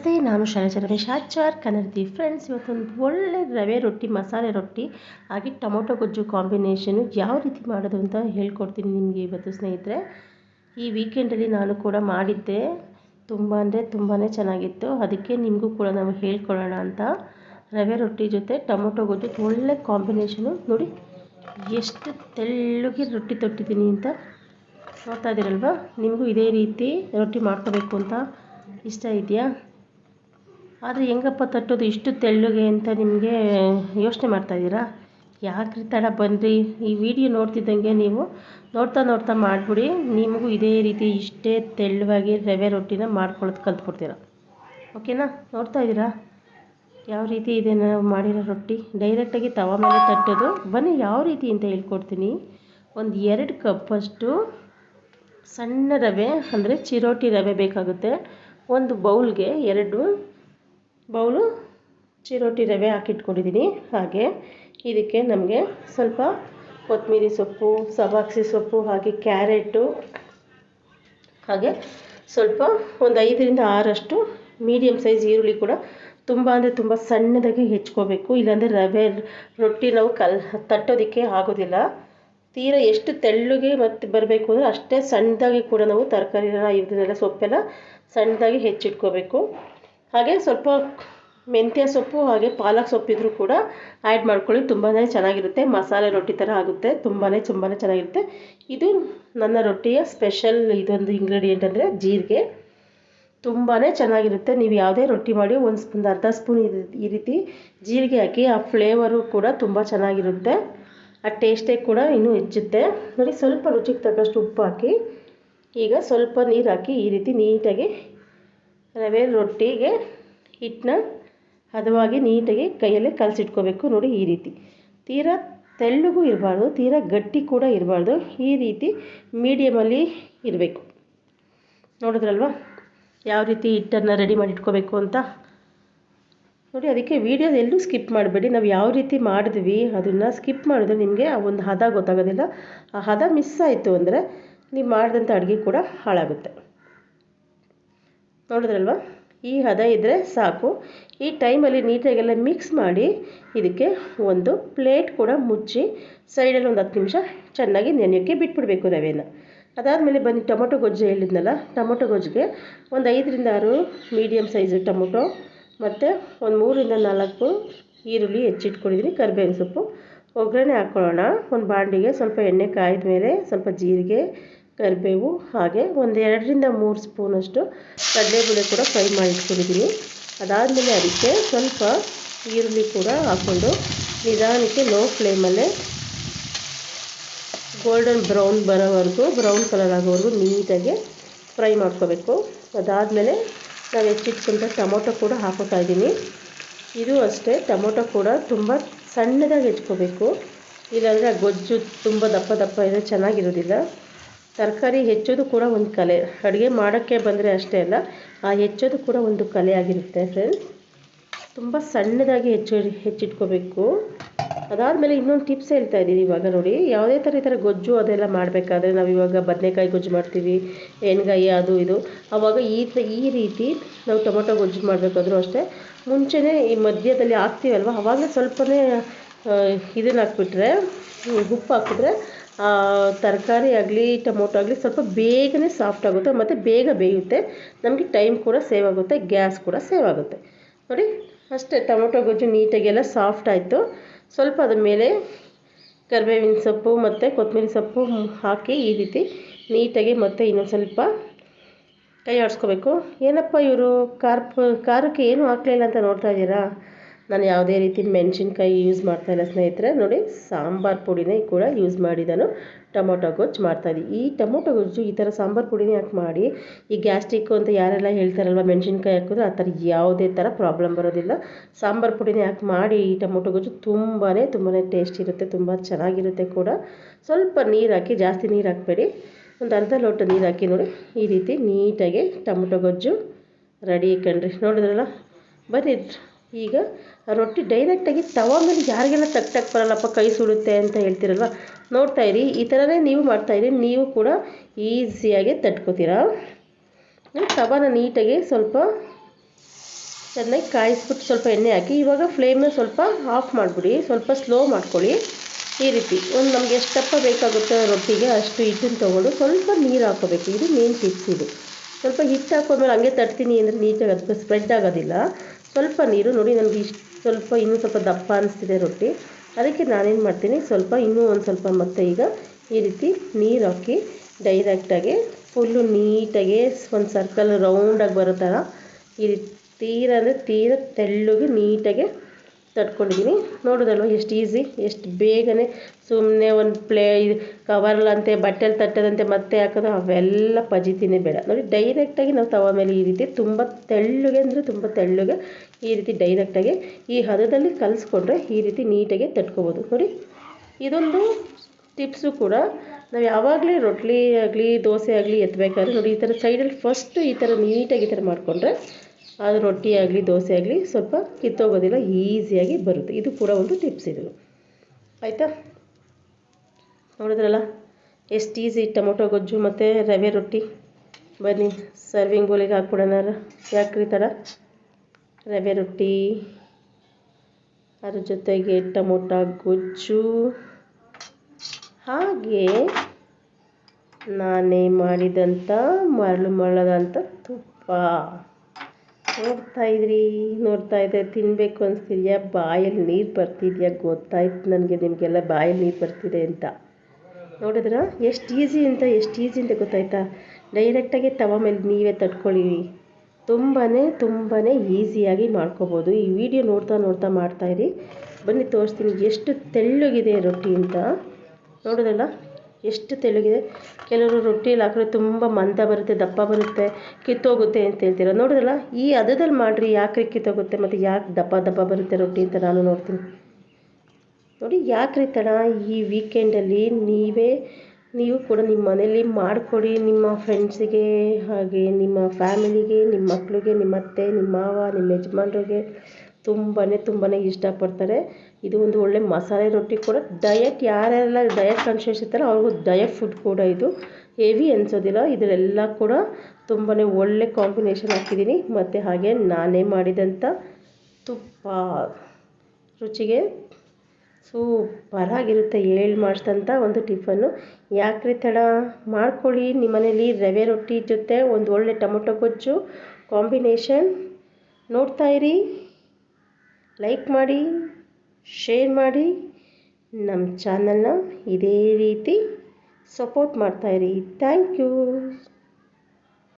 ನಮಸ್ತೆ, ನಾನು ಶೈಲಜಾ ಆಚಾರ್ ಕನ್ನಡತಿ ಫ್ರೆಂಡ್ಸ್ ಇವತ್ತೊಂದು ಒಳ್ಳೆ ರವೆ ರೊಟ್ಟಿ, ಮಸಾಲೆ ರೊಟ್ಟಿ, ಹಾಗೆ ಟೊಮೊಟೊ ಗೊಜ್ಜು ಕಾಂಬಿನೇಷನು ಯಾವ ರೀತಿ ಮಾಡೋದು ಅಂತ ಹೇಳ್ಕೊಡ್ತೀನಿ ನಿಮಗೆ ಇವತ್ತು ಸ್ನೇಹಿತರೆ. ಈ ವೀಕೆಂಡಲ್ಲಿ ನಾನು ಕೂಡ ಮಾಡಿದ್ದೆ. ತುಂಬ ಅಂದರೆ ತುಂಬಾ ಚೆನ್ನಾಗಿತ್ತು. ಅದಕ್ಕೆ ನಿಮಗೂ ಕೂಡ ನಾವು ಹೇಳ್ಕೊಳ್ಳೋಣ ಅಂತ. ರವೆ ರೊಟ್ಟಿ ಜೊತೆ ಟೊಮೊಟೊ ಗೊಜ್ಜು ಒಳ್ಳೆ ಕಾಂಬಿನೇಷನು ನೋಡಿ, ಎಷ್ಟು ತೆಳ್ಳಗೆ ರೊಟ್ಟಿ ತೊಟ್ಟಿದ್ದೀನಿ ಅಂತ ನೋಡ್ತಾ ಇದ್ದೀರಲ್ವ? ನಿಮಗೂ ಇದೇ ರೀತಿ ರೊಟ್ಟಿ ಮಾಡ್ಕೋಬೇಕು ಅಂತ ಇಷ್ಟ ಇದೆಯಾ? ಆದರೆ ಹೆಂಗಪ್ಪ ತಟ್ಟೋದು ಇಷ್ಟು ತೆಳ್ಳಗೆ ಅಂತ ನಿಮಗೆ ಯೋಚನೆ ಮಾಡ್ತಾಯಿದ್ದೀರಾ ಯಾಕ್ರಿ ತಡ ಬನ್ನಿರಿ ಈ ವಿಡಿಯೋ ನೋಡ್ತಿದ್ದಂಗೆ ನೀವು ನೋಡ್ತಾ ನೋಡ್ತಾ ಮಾಡಿಬಿಡಿ. ನಿಮಗೂ ಇದೇ ರೀತಿ ಇಷ್ಟೇ ತೆಳ್ಳವಾಗಿ ರವೆ ರೊಟ್ಟಿನ ಮಾಡ್ಕೊಳ್ಳೋದು ಕಲ್ತ್ಕೊಡ್ತೀರ ಓಕೆನಾ? ನೋಡ್ತಾ ಇದ್ದೀರಾ? ಯಾವ ರೀತಿ ಇದೆ ನಾವು ಮಾಡಿರೋ ರೊಟ್ಟಿ? ಡೈರೆಕ್ಟಾಗಿ ತವ ಮೇಲೆ ತಟ್ಟೋದು. ಬನ್ನಿ, ಯಾವ ರೀತಿ ಅಂತ ಹೇಳ್ಕೊಡ್ತೀನಿ. ಒಂದು ಎರಡು ಕಪ್ಪಷ್ಟು ಸಣ್ಣ ರವೆ, ಅಂದರೆ ಚಿರೋಟಿ ರವೆ ಬೇಕಾಗುತ್ತೆ. ಒಂದು ಬೌಲ್ಗೆ ಎರಡು ಬೌಲು ಚಿರೋಟಿ ರವೆ ಹಾಕಿಟ್ಕೊಂಡಿದ್ದೀನಿ. ಹಾಗೆ ಇದಕ್ಕೆ ನಮಗೆ ಸ್ವಲ್ಪ ಕೊತ್ತಂಬರಿ ಸೊಪ್ಪು, ಸಬಾಕ್ಸಿ ಸೊಪ್ಪು, ಹಾಗೆ ಕ್ಯಾರೆಟು, ಹಾಗೆ ಸ್ವಲ್ಪ ಒಂದು ಐದರಿಂದ ಆರಷ್ಟು ಮೀಡಿಯಮ್ ಸೈಜ್ ಈರುಳ್ಳಿ ಕೂಡ ತುಂಬ ಅಂದರೆ ತುಂಬ ಸಣ್ಣದಾಗಿ ಹೆಚ್ಕೋಬೇಕು. ಇಲ್ಲಾಂದರೆ ರವೆ, ರೊಟ್ಟಿ ನಾವು ಕಲ್ ತಟ್ಟೋದಕ್ಕೆ ಆಗೋದಿಲ್ಲ. ತೀರ ಎಷ್ಟು ತೆಳ್ಳಗೆ ಮತ್ತು ಬರಬೇಕು ಅಂದರೆ ಅಷ್ಟೇ ಸಣ್ಣದಾಗಿ ಕೂಡ ನಾವು ತರಕಾರಿನ ಇದನ್ನೆಲ್ಲ ಸೊಪ್ಪೆಲ್ಲ ಸಣ್ಣದಾಗಿ ಹೆಚ್ಚಿಟ್ಕೋಬೇಕು. ಹಾಗೆ ಸ್ವಲ್ಪ ಮೆಂತ್ಯ ಸೊಪ್ಪು ಹಾಗೆ ಪಾಲಕ್ ಸೊಪ್ಪಿದ್ರೂ ಕೂಡ ಆ್ಯಡ್ ಮಾಡ್ಕೊಳ್ಳಿ. ತುಂಬಾ ಚೆನ್ನಾಗಿರುತ್ತೆ. ಮಸಾಲೆ ರೊಟ್ಟಿ ಥರ ಆಗುತ್ತೆ. ತುಂಬಾ ತುಂಬಾ ಚೆನ್ನಾಗಿರುತ್ತೆ. ಇದು ನನ್ನ ರೊಟ್ಟಿಯ ಸ್ಪೆಷಲ್ ಇದೊಂದು ಇಂಗ್ರೀಡಿಯೆಂಟ್ ಅಂದರೆ ಜೀರಿಗೆ. ತುಂಬಾ ಚೆನ್ನಾಗಿರುತ್ತೆ. ನೀವು ಯಾವುದೇ ರೊಟ್ಟಿ ಮಾಡಿ ಒಂದು ಸ್ಪೂನ್, ಅರ್ಧ ಸ್ಪೂನ್ ಈ ರೀತಿ ಜೀರಿಗೆ ಹಾಕಿ, ಆ ಫ್ಲೇವರು ಕೂಡ ತುಂಬ ಚೆನ್ನಾಗಿರುತ್ತೆ. ಆ ಟೇಸ್ಟೇ ಕೂಡ ಇನ್ನೂ ಹೆಚ್ಚುತ್ತೆ. ನೋಡಿ, ಸ್ವಲ್ಪ ರುಚಿಗೆ ತಕ್ಕಷ್ಟು ಉಪ್ಪು ಹಾಕಿ, ಈಗ ಸ್ವಲ್ಪ ನೀರು ಹಾಕಿ ಈ ರೀತಿ ನೀಟಾಗಿ ರವೆ ರೊಟ್ಟಿಗೆ ಹಿಟ್ಟನ್ನ ಹದವಾಗಿ ನೀಟಾಗಿ ಕೈಯಲ್ಲೇ ಕಲಸಿಟ್ಕೋಬೇಕು. ನೋಡಿ ಈ ರೀತಿ. ತೀರಾ ತೆಳ್ಳಗೂ ಇರಬಾರ್ದು, ತೀರಾ ಗಟ್ಟಿ ಕೂಡ ಇರಬಾರ್ದು. ಈ ರೀತಿ ಮೀಡಿಯಮಲ್ಲಿ ಇರಬೇಕು. ನೋಡಿದ್ರಲ್ವ? ಯಾವ ರೀತಿ ಹಿಟ್ಟನ್ನು ರೆಡಿ ಮಾಡಿ ಇಟ್ಕೋಬೇಕು ಅಂತ? ನೋಡಿ ಅದಕ್ಕೆ ವೀಡಿಯೋದ ಎಲ್ಲೂ ಸ್ಕಿಪ್ ಮಾಡಬೇಡಿ. ನಾವು ಯಾವ ರೀತಿ ಮಾಡಿದ್ವಿ ಅದನ್ನು ಸ್ಕಿಪ್ ಮಾಡಿದ್ರೆ ನಿಮಗೆ ಆ ಒಂದು ಹದ ಗೊತ್ತಾಗೋದಿಲ್ಲ. ಆ ಹದ ಮಿಸ್ ಆಯಿತು ಅಂದರೆ ನೀವು ಮಾಡಿದಂಥ ಅಡುಗೆ ಕೂಡ ಹಾಳಾಗುತ್ತೆ. ನೋಡಿದ್ರಲ್ವ? ಈ ಹದ ಇದ್ದರೆ ಸಾಕು. ಈ ಟೈಮಲ್ಲಿ ನೀಟಾಗೆಲ್ಲ ಮಿಕ್ಸ್ ಮಾಡಿ ಇದಕ್ಕೆ ಒಂದು ಪ್ಲೇಟ್ ಕೂಡ ಮುಚ್ಚಿ ಸೈಡಲ್ಲಿ ಒಂದು ಹತ್ತು ನಿಮಿಷ ಚೆನ್ನಾಗಿ ನೆನೆಯೋಕ್ಕೆ ಬಿಟ್ಬಿಡಬೇಕು ರವೆನ. ಅದಾದಮೇಲೆ ಬನ್ನಿ, ಟೊಮೊಟೊ ಗೊಜ್ಜು ಹೇಳಿದ್ನಲ್ಲ, ಟೊಮೊಟೊ ಗೊಜ್ಜಿಗೆ ಒಂದು ಐದರಿಂದ ಆರು ಮೀಡಿಯಮ್ ಸೈಜು ಟೊಮೊಟೊ, ಮತ್ತು ಒಂದು ಮೂರಿಂದ ನಾಲ್ಕು ಈರುಳ್ಳಿ ಹೆಚ್ಚಿಟ್ಕೊಂಡಿದ್ದೀನಿ ಕರಿಬೇವಿನ ಸೊಪ್ಪು. ಒಗ್ಗರಣೆ ಹಾಕ್ಕೊಳ್ಳೋಣ ಒಂದು ಬಾಂಡಿಗೆ ಸ್ವಲ್ಪ ಎಣ್ಣೆ ಕಾಯ್ದ ಮೇಲೆ ಸ್ವಲ್ಪ ಜೀರಿಗೆ ಕರಿಬೇವು, ಹಾಗೆ ಒಂದು ಎರಡರಿಂದ ಮೂರು ಸ್ಪೂನಷ್ಟು ಕಡಲೆಬೇಳೆ ಕೂಡ ಫ್ರೈ ಮಾಡಿ ಇಟ್ಕೊಂಡಿದ್ದೀನಿ ಅದಾದಮೇಲೆ ಅದಕ್ಕೆ ಸ್ವಲ್ಪ ಈರುಳ್ಳಿ ಕೂಡ ಹಾಕ್ಕೊಂಡು ನಿಧಾನಕ್ಕೆ ಲೋ ಫ್ಲೇಮಲ್ಲೇ ಗೋಲ್ಡನ್ ಬ್ರೌನ್ ಬರೋವರೆಗೂ ಬ್ರೌನ್ ಕಲರ್ ಆಗೋವರೆಗೂ ನೀಟಾಗಿ ಫ್ರೈ ಮಾಡ್ಕೋಬೇಕು. ಅದಾದಮೇಲೆ ನಾವು ಹೆಚ್ಚಿಟ್ಕೊಂಡ ಟೊಮೊಟೊ ಕೂಡ ಹಾಕೋತಾ ಇದ್ದೀನಿ. ಇದು ಅಷ್ಟೇ, ಟೊಮೊಟೊ ಕೂಡ ತುಂಬ ಸಣ್ಣದಾಗಿ ಹೆಚ್ಕೋಬೇಕು ಇಲ್ಲಾಂದರೆ ಗೊಜ್ಜು ತುಂಬ ದಪ್ಪ ದಪ್ಪ ಇದೆ ಚೆನ್ನಾಗಿರೋದಿಲ್ಲ. ತರಕಾರಿ ಹೆಚ್ಚೋದು ಕೂಡ ಒಂದು ಕಲೆ. ಅಡುಗೆ ಮಾಡೋಕ್ಕೆ ಬಂದರೆ ಅಷ್ಟೇ ಅಲ್ಲ, ಆ ಹೆಚ್ಚೋದು ಕೂಡ ಒಂದು ಕಲೆ ಆಗಿರುತ್ತೆ ಫ್ರೆಂಡ್ಸ್ ತುಂಬ ಸಣ್ಣದಾಗಿ ಹೆಚ್ಚು, ಹೆಚ್ಚಿಟ್ಕೋಬೇಕು. ಅದಾದಮೇಲೆ ಇನ್ನೊಂದು ಟಿಪ್ಸ್ ಹೇಳ್ತಾ ಇದ್ದೀನಿ ಇವಾಗ ನೋಡಿ. ಯಾವುದೇ ಥರ ಈ ಥರ ಗೊಜ್ಜು ಅದೆಲ್ಲ ಮಾಡಬೇಕಾದ್ರೆ ನಾವು ಇವಾಗ ಬದನೆಕಾಯಿ ಗೊಜ್ಜು ಮಾಡ್ತೀವಿ, ಎಣ್ಗಾಯಿ ಅದು ಇದು. ಆವಾಗ ಈ ಈ ರೀತಿ ನಾವು ಟೊಮೊಟೊ ಗೊಜ್ಜು ಮಾಡಬೇಕಾದ್ರೂ ಅಷ್ಟೇ. ಮುಂಚೆನೇ ಈ ಮಧ್ಯದಲ್ಲಿ ಹಾಕ್ತೀವಲ್ವ? ಆವಾಗಲೇ ಸ್ವಲ್ಪನೇ ಇದನ್ನ ಹಾಕ್ಬಿಟ್ರೆ ಉಪ್ಪು ಹಾಕಿದ್ರೆ ತರಕಾರಿ ಆಗಲಿ, ಟೊಮೊಟೊ ಆಗಲಿ ಸ್ವಲ್ಪ ಬೇಗನೆ ಸಾಫ್ಟ್ ಆಗುತ್ತೆ, ಮತ್ತು ಬೇಗ ಬೇಯುತ್ತೆ. ನಮಗೆ ಟೈಮ್ ಕೂಡ ಸೇವ್ ಆಗುತ್ತೆ ಗ್ಯಾಸ್ ಕೂಡ ಸೇವ್ ಆಗುತ್ತೆ. ನೋಡಿ, ಅಷ್ಟೇ ಟೊಮೊಟೊ ಗೊಜ್ಜು ನೀಟಾಗೆಲ್ಲ ಸಾಫ್ಟ್ ಆಯಿತು. ಸ್ವಲ್ಪ ಅದ್ರ ಮೇಲೆ ಕರಿಬೇವಿನ ಸೊಪ್ಪು ಮತ್ತು ಕೊತ್ತಂಬರಿ ಸೊಪ್ಪು ಹಾಕಿ ಈ ರೀತಿ ನೀಟಾಗಿ ಮತ್ತೆ ಇನ್ನೊಂದು ಸ್ವಲ್ಪ ಕೈ ಆಡಿಸ್ಕೋಬೇಕು ಏನಪ್ಪ ಇವರು? ಖಾರ ಖಾರಕ್ಕೆ ಏನೂ ಹಾಕಲಿಲ್ಲ ಅಂತ ನೋಡ್ತಾ ಇದ್ದೀರಾ? ನಾನು ಯಾವುದೇ ರೀತಿ ಮೆಣಸಿನ್ಕಾಯಿ ಯೂಸ್ ಮಾಡ್ತಾ ಇಲ್ಲ ಸ್ನೇಹಿತರೆ. ನೋಡಿ, ಸಾಂಬಾರು ಪುಡಿನೇ ಕೂಡ ಯೂಸ್ ಮಾಡಿ ನಾನು ಟೊಮೊಟೊ ಗೊಜ್ಜು ಮಾಡ್ತಾಯಿದ್ದೀನಿ ಈ ಟೊಮೊಟೊ ಗೊಜ್ಜು ಈ ಥರ ಸಾಂಬಾರು ಪುಡಿನೇ ಹಾಕಿ ಮಾಡಿ? ಈ ಗ್ಯಾಸ್ಟ್ರಿಕ್ಕು ಅಂತ ಯಾರೆಲ್ಲ ಹೇಳ್ತಾರಲ್ವ ಮೆಣಸಿನ್ಕಾಯಿ ಹಾಕಿದ್ರೆ ಆ ಥರ ಯಾವುದೇ ಥರ ಪ್ರಾಬ್ಲಮ್ ಬರೋದಿಲ್ಲ. ಸಾಂಬಾರು ಪುಡಿನೇ ಹಾಕಿ ಮಾಡಿ ಈ ಟೊಮೊಟೊ ಗೊಜ್ಜು? ತುಂಬಾ ತುಂಬಾ ಟೇಸ್ಟ್ ಇರುತ್ತೆ, ತುಂಬ ಚೆನ್ನಾಗಿರುತ್ತೆ ಕೂಡ. ಸ್ವಲ್ಪ ನೀರು ಹಾಕಿ, ಜಾಸ್ತಿ ನೀರು ಹಾಕಬೇಡಿ. ಒಂದು ಅರ್ಧ ಲೋಟ ನೀರು ಹಾಕಿ ನೋಡಿ. ಈ ರೀತಿ ನೀಟಾಗಿ ಟೊಮೊಟೊ ಗೊಜ್ಜು ರೆಡಿ ಕಣ್ರಿ ನೋಡಿದ್ರಲ್ಲ? ಬನ್ನಿ. ಈಗ ರೊಟ್ಟಿ ಡೈರೆಕ್ಟಾಗಿ ತವ ಮೇಲೆ ಯಾರಿಗೆಲ್ಲ ತಟ್ಟಕ್ಕೆ ಬರಲ್ಲಪ್ಪ ಕೈ ಸುಡುತ್ತೆ ಅಂತ ಹೇಳ್ತೀರಲ್ವ? ನೋಡ್ತಾ ಇರಿ, ಈ ಥರನೇ ನೀವು ಮಾಡ್ತಾಯಿರಿ ನೀವು ಕೂಡ ಈಸಿಯಾಗಿ ತಟ್ಕೋತೀರಾ? ತವನ ನೀಟಾಗಿ ಸ್ವಲ್ಪ ಚೆನ್ನಾಗಿ ಕಾಯಿಸ್ಬಿಟ್ಟು ಸ್ವಲ್ಪ ಎಣ್ಣೆ ಹಾಕಿ, ಇವಾಗ ಫ್ಲೇಮ್ನ ಸ್ವಲ್ಪ ಆಫ್ ಮಾಡಿಬಿಡಿ, ಸ್ವಲ್ಪ ಸ್ಲೋ ಮಾಡ್ಕೊಳ್ಳಿ. ಈ ರೀತಿ ಒಂದು ನಮಗೆ ಎಷ್ಟು ದಪ್ಪ ಬೇಕಾಗುತ್ತೋ ರೊಟ್ಟಿಗೆ, ಅಷ್ಟು ಹಿಟ್ಟನ್ನು ತೊಗೊಂಡು ಸ್ವಲ್ಪ ನೀರು ಹಾಕೋಬೇಕು. ಇದು ಮೇನ್ ಟಿಪ್ಸ್ ಇದು. ಸ್ವಲ್ಪ ಹಿಟ್ಟು ಹಾಕೊಂಡ್ಮೇಲೆ ಹಂಗೆ ತಟ್ತೀನಿ ಅಂದರೆ ನೀಟಾಗಿ ಅದು ಸ್ಪ್ರೆಡ್ ಆಗೋದಿಲ್ಲ. ಸ್ವಲ್ಪ ನೀರು ನೋಡಿ, ನನಗೆ ಇಷ್ಟು ಸ್ವಲ್ಪ ಇನ್ನೂ ಸ್ವಲ್ಪ ದಪ್ಪ ಅನಿಸ್ತಿದೆ ರೊಟ್ಟಿ. ಅದಕ್ಕೆ ನಾನೇನು ಮಾಡ್ತೀನಿ, ಸ್ವಲ್ಪ ಇನ್ನೂ ಒಂದು ಸ್ವಲ್ಪ ಮತ್ತೆ ಈಗ ಈ ರೀತಿ ನೀರು ಹಾಕಿ ಡೈರೆಕ್ಟಾಗಿ ಫುಲ್ಲು ನೀಟಾಗಿ ಒಂದು ಸರ್ಕಲ್ ರೌಂಡಾಗಿ ಬರೋ ಥರ ಈ ರೀತಿ ತೀರ ಅಂದರೆ ತೀರ ತೆಳ್ಳಗೆ ನೀಟಾಗಿ ತಟ್ಕೊಂಡಿದ್ದೀನಿ ನೋಡೋದಲ್ವ, ಎಷ್ಟು ಈಸಿ ಎಷ್ಟು ಬೇಗನೆ ಸುಮ್ಮನೆ ಒಂದು ಪ್ಲೇ ಇದು ಕವರ್ಲಂತೆ ಬಟ್ಟೆಲಿ ತಟ್ಟದಂತೆ ಮತ್ತೆ ಹಾಕೋದು, ಅವೆಲ್ಲ ಪಜಿತಿನೇ ಬೇಡ. ನೋಡಿ ಡೈರೆಕ್ಟಾಗಿ ನಾವು ತವ ಮೇಲೆ ಈ ರೀತಿ ತುಂಬ ತೆಳ್ಳಗೆ ಅಂದರೆ ತುಂಬ ತೆಳ್ಳಗೆ ಈ ರೀತಿ ಡೈರೆಕ್ಟಾಗಿ ಈ ಹದದಲ್ಲಿ ಕಲಿಸ್ಕೊಂಡ್ರೆ ಈ ರೀತಿ ನೀಟಾಗಿ ತಟ್ಕೊಬೋದು. ನೋಡಿ, ಇದೊಂದು ಟಿಪ್ಸು ಕೂಡ. ನಾವು ಯಾವಾಗಲೇ ರೊಟ್ಟಿ ಆಗಲಿ, ದೋಸೆ ಆಗಲಿ ಎತ್ತಬೇಕಾದ್ರೆ ನೋಡಿ, ಈ ಥರ ಸೈಡಲ್ಲಿ ಫಸ್ಟು ಈ ಥರ ನೀಟಾಗಿ ಈ ಥರ ಮಾಡಿಕೊಂಡ್ರೆ ಅದು ರೊಟ್ಟಿ ಆಗಲಿ, ದೋಸೆ ಆಗಲಿ ಸ್ವಲ್ಪ ಕಿತ್ತೋಗೋದಿಲ್ಲ, ಈಸಿಯಾಗಿ ಬರುತ್ತೆ. ಇದು ಕೂಡ ಒಂದು ಟಿಪ್ಸ್ ಇದು. ಆಯಿತಾ? ನೋಡಿದ್ರಲ್ಲ? ಎಷ್ಟು ಈಸಿ ಟೊಮೊಟೊ, ಗೊಜ್ಜು ಮತ್ತು ರವೆ ರೊಟ್ಟಿ. ಬನ್ನಿ ಸರ್ವಿಂಗ್ ಬೋಲಿಗೆ ಹಾಕ್ಬಿಡೋಣ ಯಾಕ್ರಿ ಥರ? ರವೆ ರೊಟ್ಟಿ, ಅದ್ರ ಜೊತೆಗೆ ಟೊಮೊಟೊ, ಗೊಜ್ಜು. ಹಾಗೆ ನಾನೇ ಮಾಡಿದಂಥ ಮರಳು ಮರಳದಂಥ ತುಪ್ಪ. ನೋಡ್ತಾ ಇದ್ರಿ, ನೋಡ್ತಾ ಇದ್ದೆ ತಿನ್ನಬೇಕು ಅನಿಸ್ತಿದ್ಯಾ? ಬಾಯಲ್ಲಿ ನೀರು ಬರ್ತಿದ್ಯಾ? ಗೊತ್ತಾಯ್ತು ನನಗೆ ನಿಮಗೆಲ್ಲ ಬಾಯಲ್ಲಿ ನೀರು ಬರ್ತಿದೆ ಅಂತ. ನೋಡಿದ್ರಾ? ಎಷ್ಟು ಈಸಿ ಅಂತ, ಎಷ್ಟು ಈಸಿ ಅಂತ ಗೊತ್ತಾಯ್ತಾ? ಡೈರೆಕ್ಟಾಗಿ ತವ ಮೇಲೆ ನೀವೇ ತಟ್ಕೊಳ್ಳಿ ತುಂಬಾ ತುಂಬಾ ಈಸಿಯಾಗಿ ಮಾಡ್ಕೋಬೋದು. ಈ ವಿಡಿಯೋ ನೋಡ್ತಾ ನೋಡ್ತಾ ಮಾಡ್ತಾಯಿರಿ ಬನ್ನಿ ತೋರಿಸ್ತೀನಿ ಎಷ್ಟು ತೆಳ್ಳಗಿದೆ ರೊಟ್ಟಿ ಅಂತ. ನೋಡೋದಲ್ಲ ಎಷ್ಟು ತೆಳ್ಳಗಿದೆ ಕೆಲವರು ರೊಟ್ಟಿಲಿ ಹಾಕಿದ್ರೆ ತುಂಬ ಮಂದ ಬರುತ್ತೆ, ದಪ್ಪ ಬರುತ್ತೆ, ಕಿತ್ತೋಗುತ್ತೆ ಅಂತ ಹೇಳ್ತೀರ. ನೋಡಿದ್ರಲ್ಲ ಈ ಹದದಲ್ಲಿ ಮಾಡಿರಿ ಯಾಕ್ರಿ ಕಿತ್ತೋಗುತ್ತೆ, ಮತ್ತು ಯಾಕೆ ದಪ್ಪ ದಪ್ಪ ಬರುತ್ತೆ ರೊಟ್ಟಿ ಅಂತ ನಾನು ನೋಡ್ತೀನಿ. ನೋಡಿ ಯಾಕ್ರಿ ತಡ, ಈ ವೀಕೆಂಡಲ್ಲಿ ನೀವೇ, ನೀವು ಕೂಡ ನಿಮ್ಮ ಮನೇಲಿ ಮಾಡಿಕೊಡಿ, ನಿಮ್ಮ ಫ್ರೆಂಡ್ಸಿಗೆ ಹಾಗೆ, ನಿಮ್ಮ ಫ್ಯಾಮಿಲಿಗೆ ನಿಮ್ಮ ಮಕ್ಕಳಿಗೆ ನಿಮ್ಮ ಅತ್ತೆ, ನಿಮ್ಮ ಮಾವ, ನಿಮ್ಮ ಯಜಮಾನ್ರಿಗೆ. ತುಂಬಾ ತುಂಬಾ ಇಷ್ಟಪಡ್ತಾರೆ. ಇದು ಒಂದು ಒಳ್ಳೆ ಮಸಾಲೆ ರೊಟ್ಟಿ ಕೂಡ. ಡಯಟ್ ಯಾರೆಲ್ಲ ಡಯಟ್ ಕಾನ್ಷಿಯಸ್ ಇರ್ತಾರೋ ಅವ್ರಿಗೂ ಡಯಟ್ ಫುಡ್ ಕೂಡ ಇದು. ಹೆವಿ ಅನಿಸೋದಿಲ್ಲ. ಇದರೆಲ್ಲ ಕೂಡ ತುಂಬಾ ಒಳ್ಳೆ ಕಾಂಬಿನೇಷನ್ ಹಾಕಿದ್ದೀನಿ. ಮತ್ತು ಹಾಗೆ ನಾನೇ ಮಾಡಿದಂಥ ತುಪ್ಪ. ರುಚಿಗೆ ಸೂಪರಾಗಿರುತ್ತೆ ಹೇಳಿ ಮಾಡಿಸಿದಂಥ ಒಂದು ಟಿಫನ್ನು. ಯಾಕ್ರಿ ತಡ? ಮಾಡ್ಕೊಳ್ಳಿ. ನಿಮ್ಮ ಮನೇಲಿ ರವೆ ರೊಟ್ಟಿ ಜೊತೆ ಒಂದು ಒಳ್ಳೆ ಟೊಮೊಟೊ ಗೊಜ್ಜು ಕಾಂಬಿನೇಷನ್ ನೋಡ್ತಾ ಇರಿ. ಲೈಕ್ ಮಾಡಿ ಶೇರ್ ಮಾಡಿ ನಮ್ಮ ಚಾನಲ್ನ ಇದೇ ರೀತಿ ಸಪೋರ್ಟ್ ಮಾಡ್ತಾಯಿರಿ ಥ್ಯಾಂಕ್ ಯು